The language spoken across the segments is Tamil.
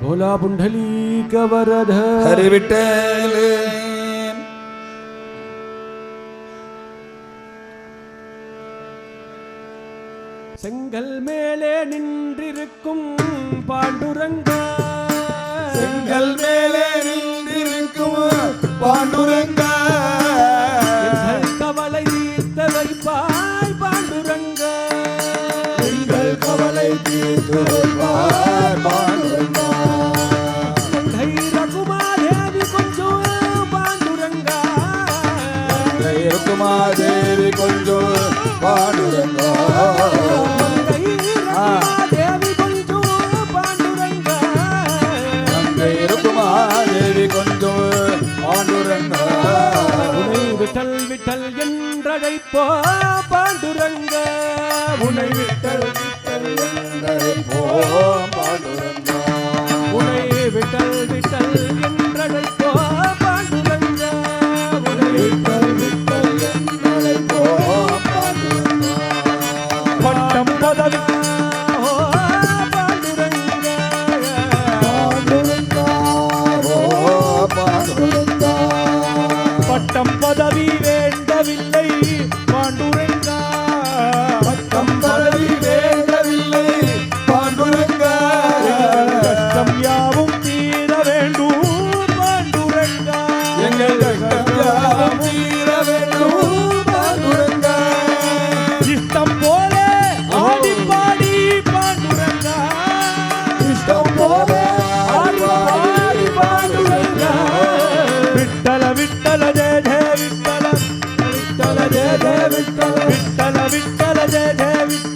भोला पुंडलीक वरद हरे विठ्ठल செங்கல் மேலே நின்றிருக்கும் பாண்டுரங்க மாதேவி கொஞ்சம் பாண்டுரங்கா தேவி கொஞ்சம் பாண்டுரங்கா அங்கே இருக்குமா தேவி கொஞ்சம் பாண்டுரங்கா விட்டல் விட்டல் என்றழைப்போ பாண்டுரங்க உனை விட்டல் விட்டல் பட்டம் பதவி வேண்டவில்லை. விட்டல விட்டல ஜெய ஜெய விட்டல.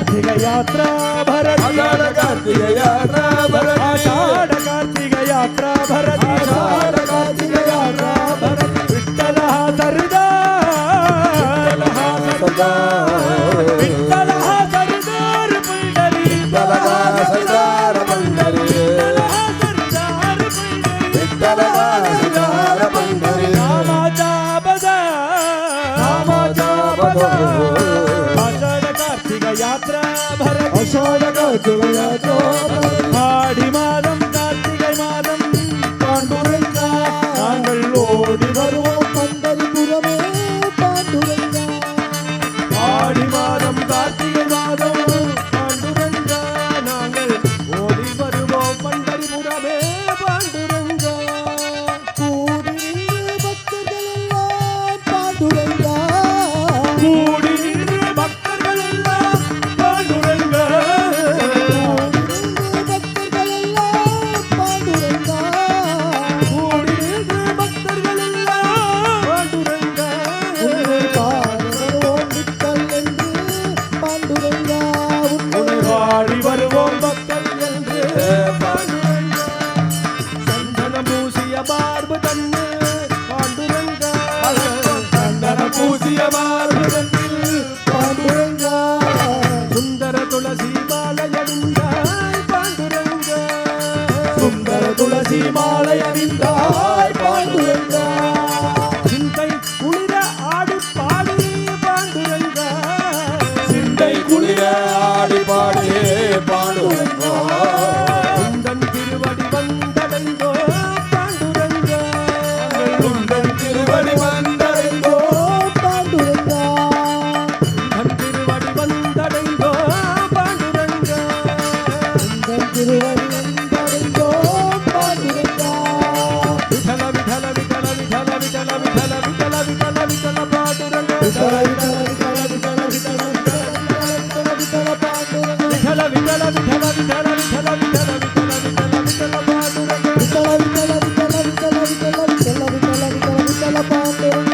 कार्तिक यात्रा। भरत आषाढ़ कार्तिक यात्रा। भरत आषाढ़ कार्तिक यात्रा। भरत आषाढ़ कार्तिक यात्रा भरत Jaya Jaya Lindo.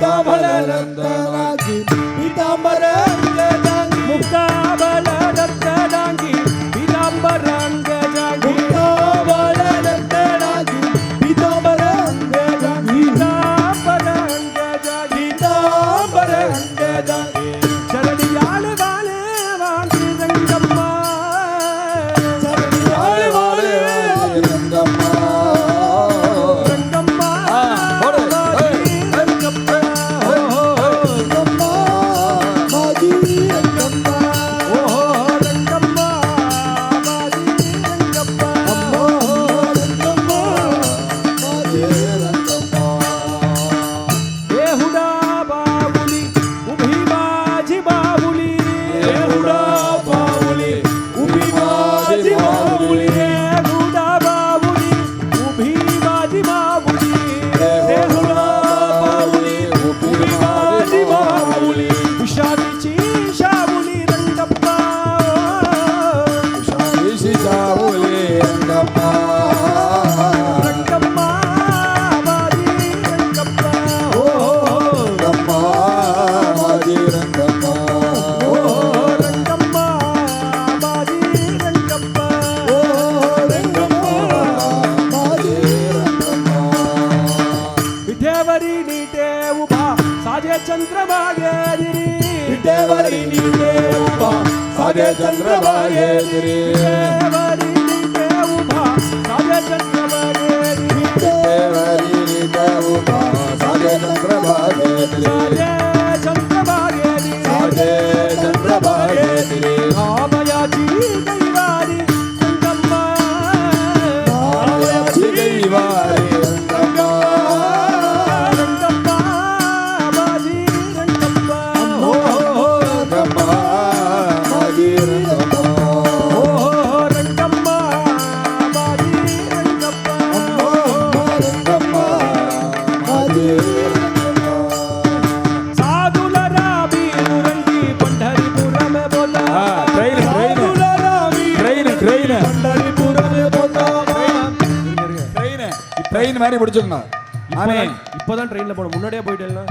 का भला लगता ಚಂದ್ರಭಾಗೇರಿ ದೇವರಿ ನೀನೇ ಸಾಗೆ ಚಂದ್ರಭಾಗೇರಿ ದೇವ முன்னாடி பிடிச்சிருந்தோம் இப்பதான் ட்ரெயின்ல போனோம் முன்னாடியே போயிட்டேன்னா